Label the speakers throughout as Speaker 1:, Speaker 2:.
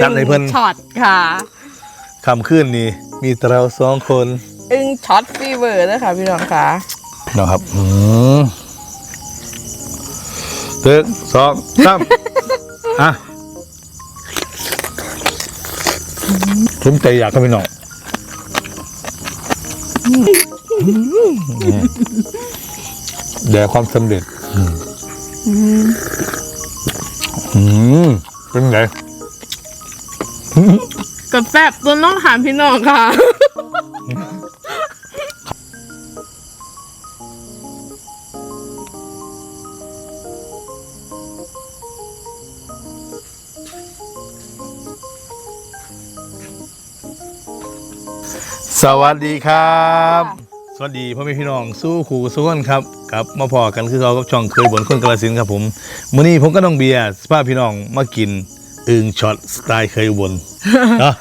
Speaker 1: จัดให้เพิ่น
Speaker 2: อึ้งช็อตค่ะ
Speaker 1: คำขึ้นนี่มีแต่เราสองคน
Speaker 2: อึ้งช็อตฟีเวอร์ด้วยค่ะพี่น้องค่ะ
Speaker 1: พี่น้องครับอืมตึกสองสามอะสมใจอยากครับพี่น้องเดี๋ยวความสำเร็จ อืมเป็นไง
Speaker 2: กับแซบตัวน้องถามพี่น้องค่ะ
Speaker 1: สวัสดีครับ สวัสดีพ่อแม่พี่น้องสู้ขู่สู้กันครับกับมาพอกันคือเรากับช่องเคยบนคนกระสินธุ์ครับผมมื้อนี้ผมก็ต้องเบียร์สภาพพี่น้องมากิน อึงช็อตสไตล์เคยอุบนเนาะ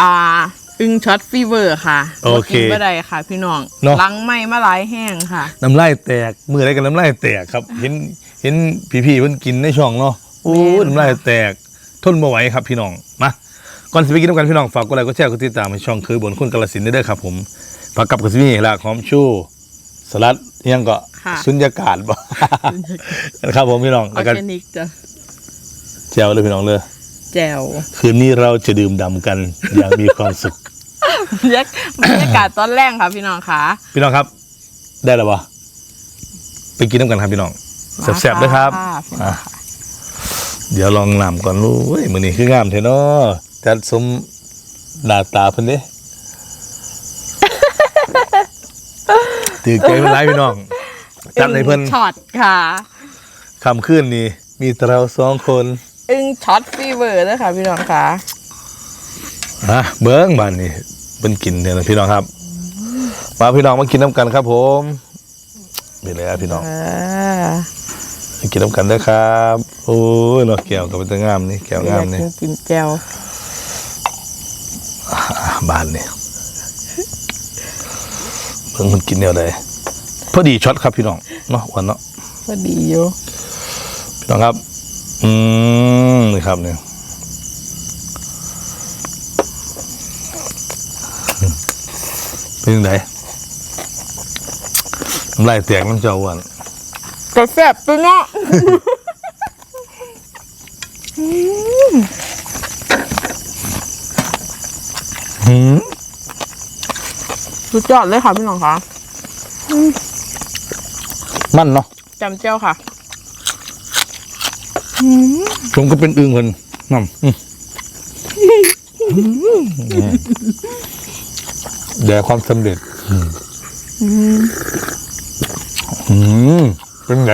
Speaker 2: อ่า อึ้งช็อตฟีเวอร์ค่ะ
Speaker 1: โอเค
Speaker 2: บ่กินบ่ได้ค่ะ พี่น้อง
Speaker 1: เนอะ
Speaker 2: ลังไม่มาหลายแห้งค่ะ
Speaker 1: น้ำลายแตกมืออะไรกันน้ำลายแตกครับ เห็นเห็นพี่ๆเพิ่นกินในช่องเนาะโอ้ย
Speaker 2: แม่น
Speaker 1: น้ำลายแตกทนบ่ไหวครับพี่น้องมาก่อนสิไปกินน้ำกันพี่น้องฝากกดไลค์กดแชร์กดติดตามให้ช่องเคยบนคนกระสินธุ์ด้วยเด้อครับ ผมฝากกับกระสิมีละหอมชูสลัดอิหยังก็
Speaker 2: ค่ะ
Speaker 1: สุญญากาศบ่ นะครับผมพี่น้อง
Speaker 2: ออ
Speaker 1: แล้ว
Speaker 2: ร์
Speaker 1: ก็
Speaker 2: แกนิกจ้ะ
Speaker 1: แจวเลยพี่น้องเลย
Speaker 2: แจว
Speaker 1: คืนนี้เราจะดื่มด่ำกันอย่างมีความสุข
Speaker 2: บรรยากบรรยากาศตอนแรกค่ะพี่น้องค่ะ
Speaker 1: พี่น้องครับ ได้แล้วบ่ไปกินน้ำกันครับพี่น้องแซ่บๆด้วยครับ
Speaker 2: มาค่ะ
Speaker 1: อะเดี๋ยวลองนำก่อนรู้เว้ยมือนี้คืองามเทเนาะจัดสมหน้าตาเพิ่นเด้ถือใจเป็นไรพี่น้องจัดให้เพิ่น
Speaker 2: อึ้งช็อตค่ะ
Speaker 1: คำขึ้นนี่มีแต่เราสองคน
Speaker 2: อึ้งช็อตฟีเวอร์ด้วยค่ะพี่น้องค่ะ
Speaker 1: อะเบิ้งบ้านนี่เป็นกินเนี่ยนะพี่น้องครับ มาพี่น้องมากินน้ำกันครับ ผมเป็นไงครับพี่น้อง
Speaker 2: อ่า
Speaker 1: มากินน้ำกันเด้วยครับ โอ้ยเนาะแก้วกับเป็นตางามนี่แก้วงามนี่
Speaker 2: อยากกินแจว
Speaker 1: อะบ้านนี่เบิ่งมันกินแนวใดพอดีช็อตครับพี่น้องเนาะวันเนาะ
Speaker 2: พอดีอยู่
Speaker 1: พี่น้องครับ อืมนี่ครับเนี่ยเป็นยังไงน้ำลายแตกน้ำเจ้าอ้วัน
Speaker 2: กระแซบตัวเนาะ
Speaker 1: หืม
Speaker 2: สุดยอดเลยค่ะพี่น้องค่ะ
Speaker 1: มันเนาะ
Speaker 2: จำเจ้าค่ะ
Speaker 1: ผมก็เป็นอึ่งคนน้ำอืมเดี๋ยวความสำเร็จอืมเป็นไง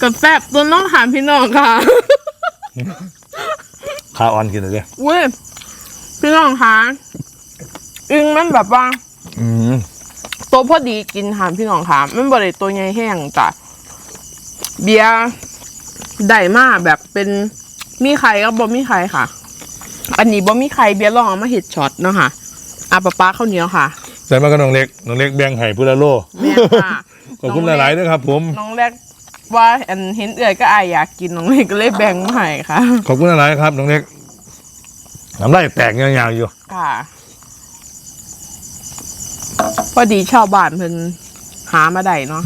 Speaker 2: กระแซบตัวน้องถามพี่น้องค่ะ
Speaker 1: ขาอ่อนกินเลย
Speaker 2: เว้ยพี่น้องคะอึงมันแบบว่า
Speaker 1: อืม
Speaker 2: ตัวพอดีกินค่ะพี่น้องค่ะมันบริตัวใหญ่แห้งจ้ะ เบียร์ได้มากแบบเป็นมีไข่ก็บ่มีไข่ค่ะ อันนี้บ่มีไข่เบียร์ลองเอามาเห็ดช็อตเนาะค่ะอาปะป้าข้าวเหนียวค่ะ
Speaker 1: ใส่มากับน้องเล็กน้องเล็กแบ่งไห่พุละโล
Speaker 2: แม่ค่ะ
Speaker 1: ขอบคุณหลายๆด้วยครับผม
Speaker 2: น้องแรกว่าอันเห็นเอื่อยก็อายอยากกินน้องเล็กก็เลยแบ่งมาให้ค่ะ
Speaker 1: ขอบคุณหลายๆครับน้องเล็กน้ำลายแตกยาวๆอยู่
Speaker 2: ค่ะ พอดีชาวบ้านเพิ่นหามาได้เนาะ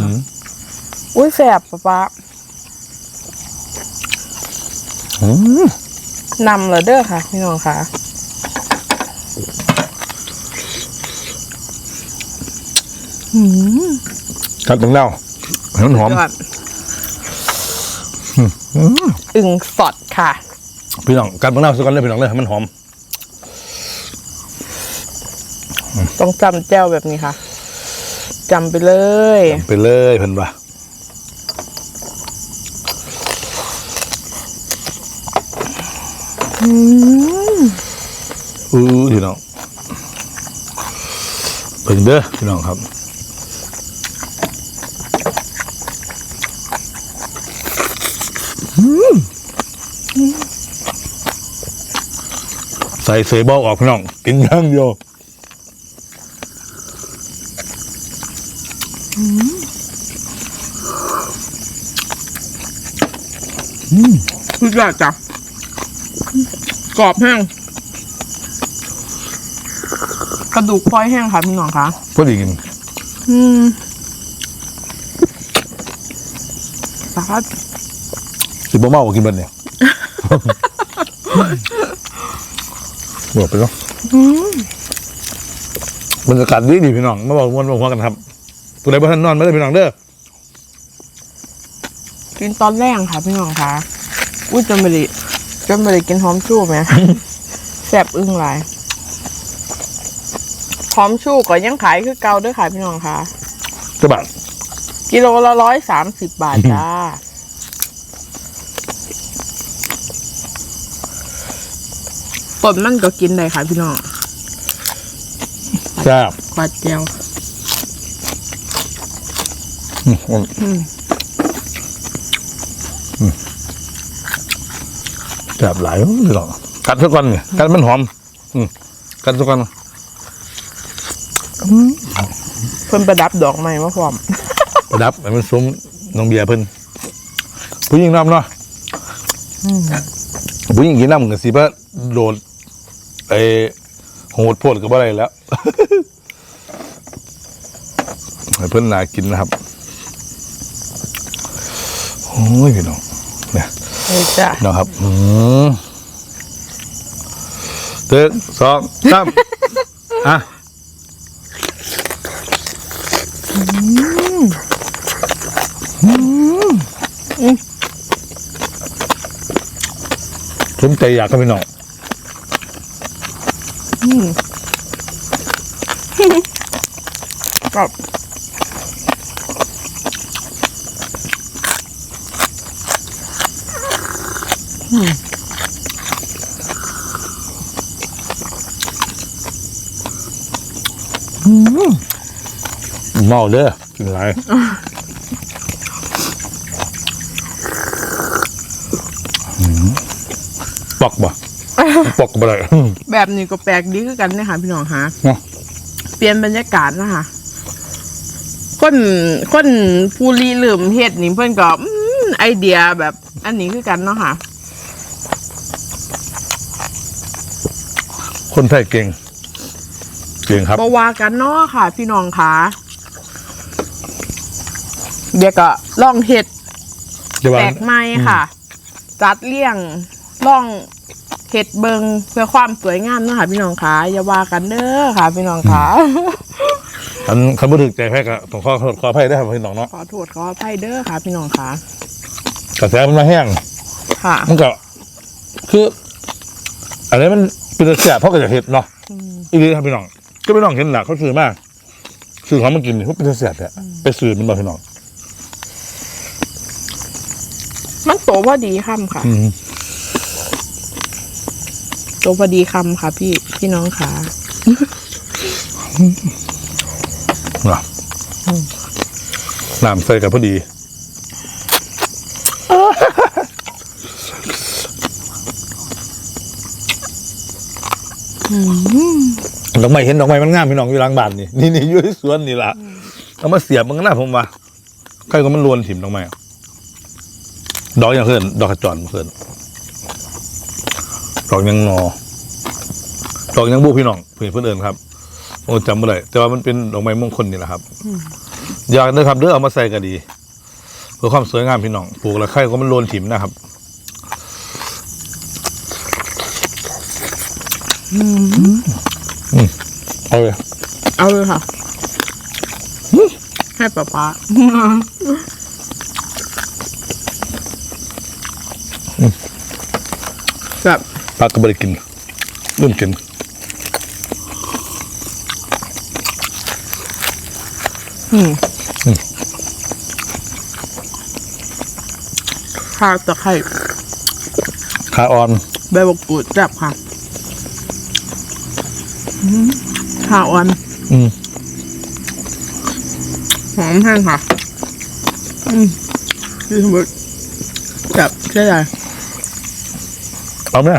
Speaker 1: อืม
Speaker 2: อุ้ยแสบปะป๊า
Speaker 1: อืม
Speaker 2: นำเลยเด้อค่ะ พี่น้องค่ะ
Speaker 1: กัดตรงเน่าให้มันหอม
Speaker 2: ยอดอึ่งสดค่ะ
Speaker 1: พี่น้องกัดตรงเน่าสักกันเลยพี่น้องเลยให้มันหอม
Speaker 2: ต้องจำแจ้วแบบนี้ค่ะจำไปเลย
Speaker 1: ไปเลยเพิ่นว่า อู้พี่น้องเพิ่งเด้อพี่น้องครับใส่เสยบอลออกพี่น้อง กินย่างเดียว
Speaker 2: สุดยอดจ้ะ กรอบแห้งกระดูกพลอยแห้งค่ะพี่น้องคะ
Speaker 1: พอดีกิน
Speaker 2: อืมสาด
Speaker 1: สิบ่เมากินเบัดเนี่ย หมดไปแล้วบรรยากาศดีดีพี่น้องมาบอกมวนบอกหัวกันครับผู้ใดบ่ทันนอนไม่ได้พี่น้องเด้อ
Speaker 2: กินตอนแรกค่ะพี่น้องคะอุ้ยจนไม่ได้ จนไม่ได้กินหอมชูไหมแซ่บอึ้งหลายหอมชูก็ยังขายคือเก่าเด้วยค่ะพี่น้องคะ
Speaker 1: จะบาท
Speaker 2: กิโลละร้อยสามสิบบาทจ้าปนมันก็กินได้ค่ะพี่น้อง
Speaker 1: แซ่บ
Speaker 2: กวาดเจียว
Speaker 1: อืม อืม
Speaker 2: อืม
Speaker 1: แซ่บหลายพี่น้องกัดสักวันเนี่ยกัดมันหอม อืมกัดสักวัน
Speaker 2: เพิ่นประดับดอกไม้มาพร้อม
Speaker 1: ประดับให้มันสมน้องเบียร์เพิ่นผู้หญิงน้ำเนาะผู้หญิงกินน้ำกันสิเพิ่นโดดไอ้โหดโพดกับอะไรแล้วให้เพิ่นน่ากินนะครับ โอ้ยพี่น้องเนี่ย
Speaker 2: เลยจ้ะ
Speaker 1: นะครับอืมเตึกสองสามอะสมใจอยากกับพี่น้อง
Speaker 2: กับ
Speaker 1: เมาเด้อกินไรอืมปอกบ่ปอกบ่ได้
Speaker 2: แบบนี้ก็แปลกดีคือกันเนยคะพี่น้องคะ
Speaker 1: เนาะ
Speaker 2: เปลี่ยนบรรยากาศนะคะคนคนผู้รีเริ่มเฮ็ดนี่เพิ่นก็อืมไอเดียแบบอันนี้คือกันเนาะค่ะ
Speaker 1: คนไทยเก่ง เก่งครับ
Speaker 2: บว่ากันเนาะค่ะ พี่น้องคะเดี๋ยวก็ลองเฮ็ด
Speaker 1: เดี๋ยว
Speaker 2: แป
Speaker 1: ว่า
Speaker 2: ลกใหม่ค่ะ จัดเลี่ยงล่องเห็ดเบิงเพื่อความสวยงามเนาะคะพี่น้องคะอย่าว่ากันเด้อค่ะ พี่น้องคะ
Speaker 1: คันคันบ่ถึกใจแพ้ก็ต้องขอโทษขออภัยได้อครับพี่น้องเนาะ
Speaker 2: ขอโทษขออภัยเด้อค่ะ พี่น้องคะ
Speaker 1: กระแสมันมาแห้ง
Speaker 2: ค่ะ
Speaker 1: มันก็คืออะไรมัน เป็นเสียเพราะก็จะเห็ดเนาะอีกทีครับพี่น้อง ก็พี่น้องเห็นหลักเขาซื้อมากซื้อของมากินนี่พวกเป็นเสียแต่ไปซื้อมันบ่พี่น้อง
Speaker 2: มันโตพอดีคำค่ะ
Speaker 1: อืม
Speaker 2: โตพอดีคำค่ะ พี่พี่น้องคะ
Speaker 1: เนาะน้ำใส่กับพอดี ดอกไม้เห็นดอกไม้มันงามพี่น้องอยู่หลังบ้านนี่นี่นี่อยู่ที่สวนนี่ล่ะเอามาเสียบมันก็น่าผมว่าใครก็มันลวนถิ่มดอกไม้ดอกอย่างเพื่อนดอกขจรเพื่อนดอกยังนอดอกยังบูพี่น้องเพื่อนเพื่อนเอินครับโอ้จำไม่ได้แต่ว่ามันเป็นดอกไม้มงคลนี่แหละครับอยากเด้อครับเด้อเอามาใส่ก็ดี เพื่อความสวยงามพี่น้องปลูกแล้วใครก็มันโลนถิ่มนะครับ เอาเลย
Speaker 2: เอาเลยค่ะ ให้ป๊าป๊าแบบ
Speaker 1: พักก็ไม่ได้กินเริ่มกิน
Speaker 2: อืมข้าวตะไคร้
Speaker 1: ขาอ่อน
Speaker 2: ใบมะกรูดจับค่ะอืม ข้าวอ่อน
Speaker 1: อืม
Speaker 2: หอมแห้งค่ะ อืมดีสมบูรณ์จับใช่ไหม
Speaker 1: เอาไหม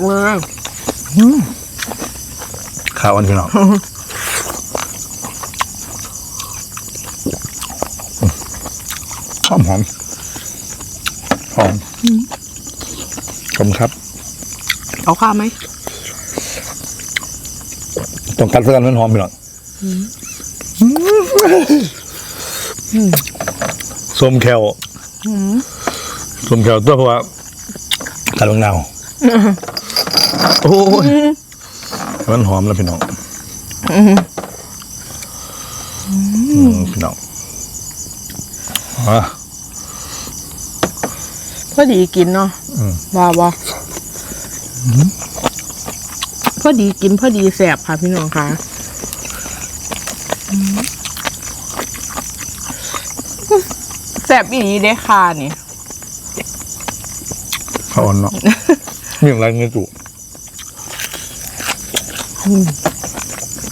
Speaker 2: เว้ย
Speaker 1: ขาอ่อนพี่น้องหอมหอมหอมขอบคุณครับ
Speaker 2: เอาข้าวไหม
Speaker 1: ต้องกัดเพื่อนมันหอมพี่น้องส้มแควส้มแควตัวเพราะว่ากัดลงนาวโอ้ยมันหอมแล้วพี่น้องอืมพี่น้องอะ
Speaker 2: พอดีกินเนาะ
Speaker 1: อืม
Speaker 2: ว่าว่า พอดีกินพอดีแสบค่ะพี่น้องค่ะอืมแสบอีนี้ได้ค่ะนี่
Speaker 1: ข้าวอ่อนเนาะมีอย่างไรเงี้ยจุ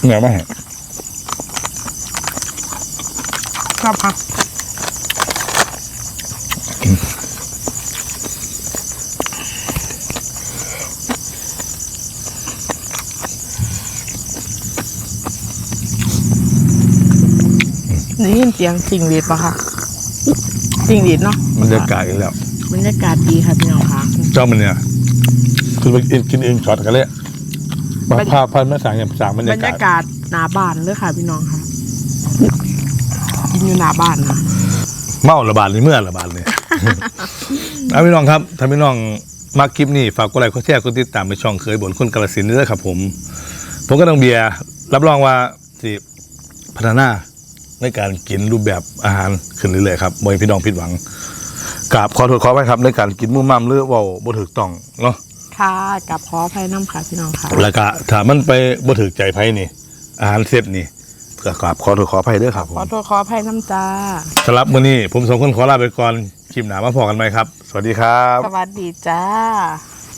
Speaker 1: เหนียวไหมฮะ
Speaker 2: ครับค่ะ ยินเสียงสิ่งหรีดปะคะสิ่งหรีดเนาะ
Speaker 1: บรรยากาศอีกแล้ว
Speaker 2: บรรยากาศดีค่ะพี่น้องค่ะ
Speaker 1: เจ้ามันเนี่ยคือไปกินกินเองช็อตกันเลยมา
Speaker 2: บรร
Speaker 1: พาพันมาสั่งอย่างสั่งบรร
Speaker 2: บร
Speaker 1: ยารกาศ
Speaker 2: ยากาศหนาบ้านเลยค่ะพี่น้องค่ะกินอยู่หนาบ้านนะ
Speaker 1: เมาระบาดนี่เมื่อระบาดเลยเอาพี่น้องครับถ้าพี่น้องมาคลิปนี้ฝากกดไลค์กดแชร์กดติดตามไปช่องเคยบนคนกาลสินธุ์ด้วยครับผม ผมก็ต้องเบียร์รับรองว่าสิพัฒนา ในการกินรูปแบบอาหารขึ้นเรื่อยๆครับบ่ให้พี่น้องผิดหวังกราบขอโทษขอไปครับ ในการกินมุ่มมั่มหรือเว่าบ่ถูกต้องเนาะ
Speaker 2: ค่ะกับขออภัยน้ำค่ะพี่น้องค่ะ
Speaker 1: แล้วก็ถ้ามันไปบ่ถูกใจไผนี่ อาหารเสร็จนี่ก็กราบขอโทษขออภัยด้วยครับผ
Speaker 2: ขอ
Speaker 1: ม
Speaker 2: โทษขออภัยน้ำจ้า
Speaker 1: สำหรับมื้อนี้ผมสองคนขอลาไปก่อนคลิปหน้ามาพอกันไหมครับ สวัสดีครับ
Speaker 2: สวัสดีจ้า